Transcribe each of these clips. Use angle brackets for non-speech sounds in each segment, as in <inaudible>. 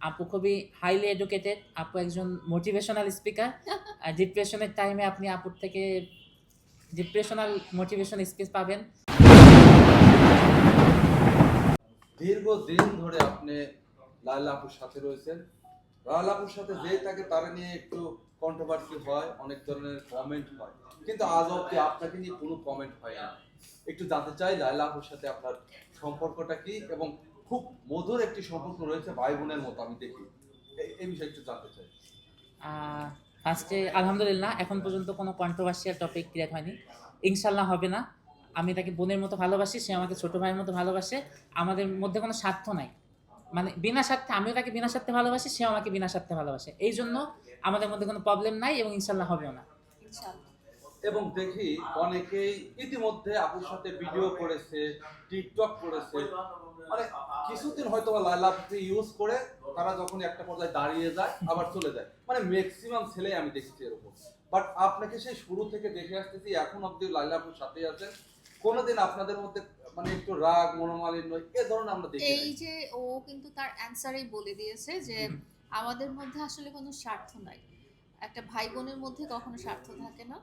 আপু খুবই highly educated আপু একজন মোটিভেশনাল স্পিকার <laughs> আর ডিপ্রেশনের টাইমে আপনি আপুর থেকে ডিপ্রেশনাল মোটিভেশন স্পিচ পাবেন। দীর্ঘদিন ধরে আপনি লাইলা আপুর সাথে রয়েছেন। লাইলা আপুর সাথে যে থাকে তারা নিয়ে একটু কন্ট্রোভার্সি হয় অনেক ধরনের কমেন্ট হয়। কিন্তু আজ অব্দি আপনাকে নিয়ে কোনো কমেন্ট হয় না একটু জানতে চাই লাইলা আপুর সাথে আপনার সম্পর্কটা কি এবং খুব মধুর একটি সম্পর্ক রয়েছে ভাই বোনের মতো আমি দেখি। এই- বিষয়ে একটু জানতে চাই। ফার্স্টে আলহামদুলিল্লাহ এখন পর্যন্ত কোনো কন্ট্রোভার্সিয়াল টপিক ক্রিয়েট হয়নি। ইনশাল্লাহ হবে না। আমি তাকে বোনের মতো ভালোবাসি সে আমাকে ছোট ভাইয়ের মতো ভালোবাসে। আমাদের মধ্যে কোনো স্বার্থ নাই। মানে বিনা স্বার্থে আমিও তাকে বিনা স্বার্থে ভালোবাসি সে আমাকে বিনা স্বার্থে ভালোবাসে। এই জন্য আমাদের মধ্যে কোনো প্রবলেম নাই এবং ইনশাল্লাহ হবেও না। এবং দেখি অনেকেই ইতিমধ্যে আপুর সাথে ভিডিও করেছে টিকটক করেছে। মানে কিছুদিন হয়তো বা লাইলা ইউজ করে তারা যখন একটা পর্যায়ে দাঁড়িয়ে যায় আবার চলে যায়। মানে ম্যাক্সিমাম ছেলেই আমি দেখেছি এরকম বাট আপনাকে সেই শুরু থেকে দেখে আসতেছি এখন অব্দি লাইলা সাথেই আছেন। কোনোদিন আপনাদের মধ্যে মানে একটু রাগ মনোমালিন্য এ ধরনের আমরা দেখি এই যে ও কিন্তু তার অ্যান্সারেই বলে দিয়েছে যে আমাদের মধ্যে আসলে কোনো স্বার্থ নাই। একটা ভাই বোনের মধ্যে কখনো স্বার্থ থাকে না।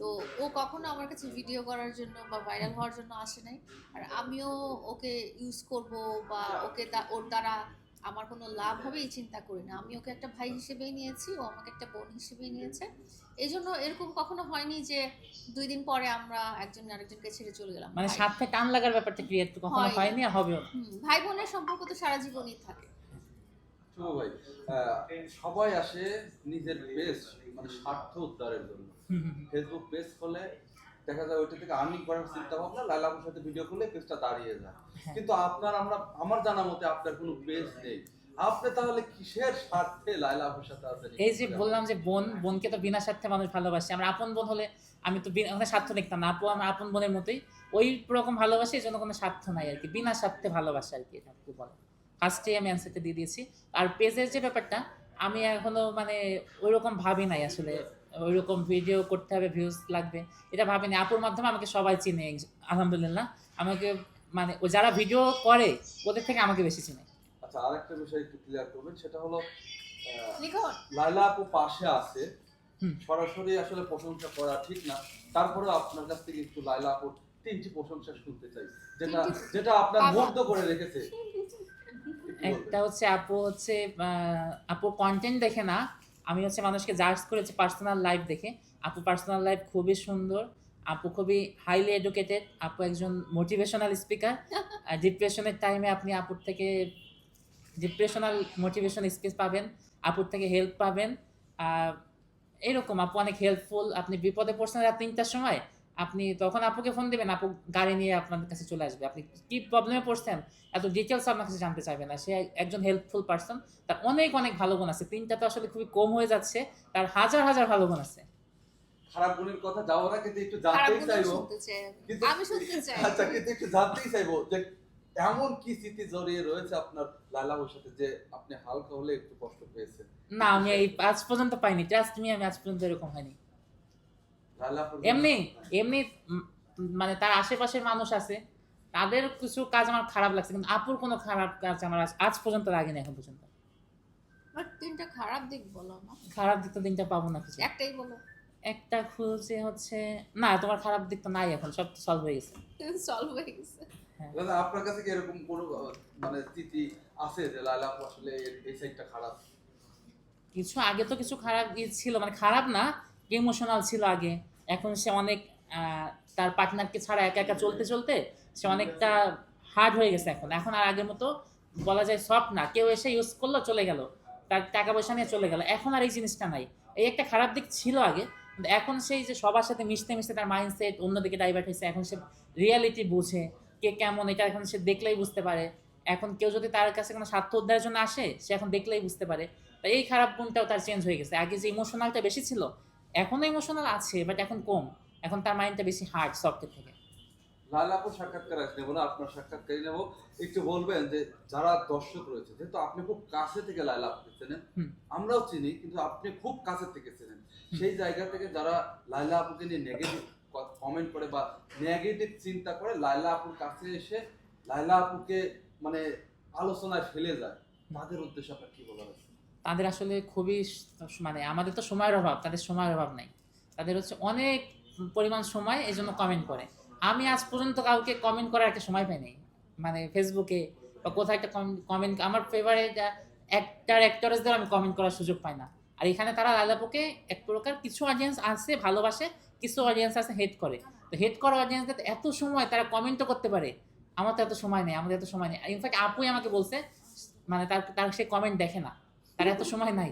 তো ও কখনো আমার কাছে ভিডিও করার জন্য বা ভাইরাল হওয়ার জন্য আসে নাই। আর আমিও ওকে ইউজ করব বা ওকে ওর দ্বারা আমার কোনো লাভ হবে এই চিন্তা করি না। আমি ওকে একটা ভাই হিসেবেই নিয়েছি ও আমাকে একটা বোন হিসেবেই নিয়েছে। এই জন্য এরকম কখনো হয়নি যে দুই দিন পরে আমরা একজন আরেকজনকে ছেড়ে চলে গেলাম। মানে স্বার্থে টান লাগার ব্যাপারটা ক্রিয়েট কখনো হয়নি হবেও ভাই বোনের সম্পর্ক তো সারা জীবনই থাকে। শুভ ভাই সবাই আসে নিজের বেস্ট মানে স্বার্থ উদ্ধারের জন্য। ফেসবুক পেজ খোলে দেখা যায় ওইটা থেকে আর্নিং করার চিন্তা ভাবনা সাথে ভিডিও করলে পেজটা দাঁড়িয়ে যায়। হ্যাঁ। কিন্তু আপনার আমরা আমার জানা মতে আপনার কোনো পেজ নেই। আপনি তাহলে কিসের স্বার্থে সাথে আছেন এই যে বললাম যে বোন বোনকে তো বিনা স্বার্থে মানুষ ভালোবাসে। আমার আপন বোন হলে আমি তো বিনা ওখানে স্বার্থ দেখতাম না। আপু আমার আপন বোনের মতোই ওই রকম ভালোবাসে এই জন্য কোনো স্বার্থ নাই আর কি। বিনা স্বার্থে ভালোবাসে আর কি এটা কি বলে। ফার্স্টে আমি অ্যান্সারটা দিয়ে দিয়েছি। আর পেজের যে ব্যাপারটা আমি এখনও মানে ওই রকম ভাবি নাই আসলে। ওই রকম ভিডিও করতে হবে ভিউজ লাগবে। এটা ভাবিনি। আপুর মাধ্যমে আমাকে সবাই চিনে আলহামদুলিল্লাহ। আমাকে মানে ও যারা ভিডিও করে ওদের থেকে আমাকে বেশি চিনে। আচ্ছা আরেকটা বিষয় একটু ক্লিয়ার করবেন। সেটা হলো লাইলা আপু পাশে আছে। হুম। সরাসরি আসলে প্রশংসা করা ঠিক না। তারপরেও আপনার কাছ থেকে একটু লাইলা আপুর তিনটি প্রশংসা শুনতে চাই। যেটা যেটা আপনার। মুগ্ধ করে রেখেছে। একটু হচ্ছে আপু হচ্ছে আপু কন্টেন্ট দেখে না আমি হচ্ছে মানুষকে জাজ করেছি পার্সোনাল লাইফ দেখে। আপু পার্সোনাল লাইফ খুবই সুন্দর আপু খুবই হাইলি এডুকেটেড আপু একজন মোটিভেশনাল স্পিকার ডিপ্রেশনের টাইমে আপনি আপুর থেকে ডিপ্রেশনাল মোটিভেশন স্পিচ পাবেন আপুর থেকে হেল্প পাবেন। আর এরকম আপু অনেক হেল্পফুল আপনি বিপদে পড়ছেন রাত তিনটার সময় আপনি তখন আপুকে ফোন দিবেন আপু গাড়ি নিয়ে আপনার কাছে চলে আসবে। আপনি কি প্রবলেমে পড়ছেন? এত ডিটেলস আপনার কাছে জানতে চাইবে না। সে একজন হেল্পফুল পার্সন তার অনেক অনেক ভালো গুণ আছে। তিনটা তো আসলে খুবই কম হয়ে যাচ্ছে তার হাজার হাজার ভালো গুণ আছে। খারাপ গুণের কথা যাওয়ার আগে একটু জানতেই চাইব। আমি। শুনতে চাই। আচ্ছা কিন্তু একটু জানতেই চাইব যে এমন কি স্মৃতি জড়িয়ে রয়েছে আপনার লালাবুর সাথে যে আপনি হালকা হলে একটু কষ্ট পেয়েছেন? না আমি এই আজ পর্যন্ত পাইনি। ট্রাস্ট মি আমি আজ পর্যন্ত এরকম হয়নি। এমনি এমনি মানে তার আশেপাশের মানুষ আছে তাদের কিছু কাজ আমার খারাপ লাগছে কিন্তু আপুর কোনো খারাপ কাজ আমার আজ- পর্যন্ত লাগেনি এখন পর্যন্ত। বাট তিনটা খারাপ দিক বলো না। খারাপ দিক তো দিনটা পাবো না কিছু। একটাই বলো। একটা খুঁজে হচ্ছে না তোমার খারাপ দিক তো নাই এখন সব সলভ হয়ে গেছে। সলভ হয়ে গেছে। দাদা আপনার কাছে কি এরকম কোনো মানে স্মৃতি আছে যে লালাপু আসলে এই সাইডটা খারাপ? কিছু আগে তো কিছু খারাপ ছিল মানে খারাপ না ইমোশনাল ছিল আগে। এখন সে অনেক তার পার্টনারকে ছাড়া একা একা চলতে চলতে সে অনেকটা হার্ড হয়ে গেছে এখন। এখন আর আগের মতো বলা যায় সফট না। কেউ এসে ইউজ করল, চলে গেল। তার টাকা পয়সা নিয়ে চলে গেল। এখন আর এই জিনিসটা নাই। এই একটা খারাপ দিক ছিল আগে, কিন্তু এখন সেই যে সবার সাথে মিশতে মিশতে তার মাইন্ডসেট অন্যদিকে ডাইভার্ট হয়েছে। এখন সে রিয়ালিটি বুঝে, কে কেমন, এটা এখন সে দেখলেই বুঝতে পারে। এখন কেউ যদি তার কাছে কোনো স্বার্থ উদ্ধারের জন্য আসে, সে এখন দেখলেই বুঝতে পারে। এই খারাপ গুণটাও তার চেঞ্জ হয়ে গেছে। আগে যে ইমোশনালটা বেশি ছিল এখনও ইমোশনাল আছে বাট এখন কম। এখন তার মাইন্ডটা বেশি হার্ড সফটের থেকে। লালাপুর সাক্ষাৎকার আজ নেব না আপনার সাক্ষাৎকারই নেব। একটু বলবেন যে যারা দর্শক রয়েছে যেহেতু আপনি খুব কাছে থেকে লাইলাপুকে চেনেন। আমরাও চিনি কিন্তু আপনি খুব কাছে থেকে চেনেন। সেই জায়গা থেকে যারা লাইলা আপুকে নিয়ে নেগেটিভ কমেন্ট করে বা নেগেটিভ চিন্তা করে লাইলা আপুর কাছে এসে লাইলা আপুকে মানে আলোচনায় ফেলে যায়। তাদের উদ্দেশ্যে আপনার কি বলার আছে? তাদের আসলে খুবই মানে আমাদের তো সময়ের অভাব, তাদের সময়ের অভাব নাই। তাদের হচ্ছে অনেক পরিমাণ সময় এই জন্য কমেন্ট করে। আমি আজ পর্যন্ত কাউকে কমেন্ট করার একটা সময় পাই নাই মানে ফেসবুকে বা কোথাও একটা কমেন্ট আমার ফেভারিট অ্যাক্টার অ্যাক্টরেসদের আমি কমেন্ট করার সুযোগ পাই না। আর এখানে তারা লাইলাপুকে এক প্রকার কিছু অডিয়েন্স আছে, ভালোবাসে, কিছু অডিয়েন্স আছে হেট করে। তো হেট করা অডিয়েন্সদের এত সময় তারা কমেন্টও করতে পারে। আমার তো এত সময় নেই, আমাদের এত সময় নেই। ইনফ্যাক্ট আপুই আমাকে বলছে মানে তার তার সে কমেন্ট দেখে না। তার এত সময় নাই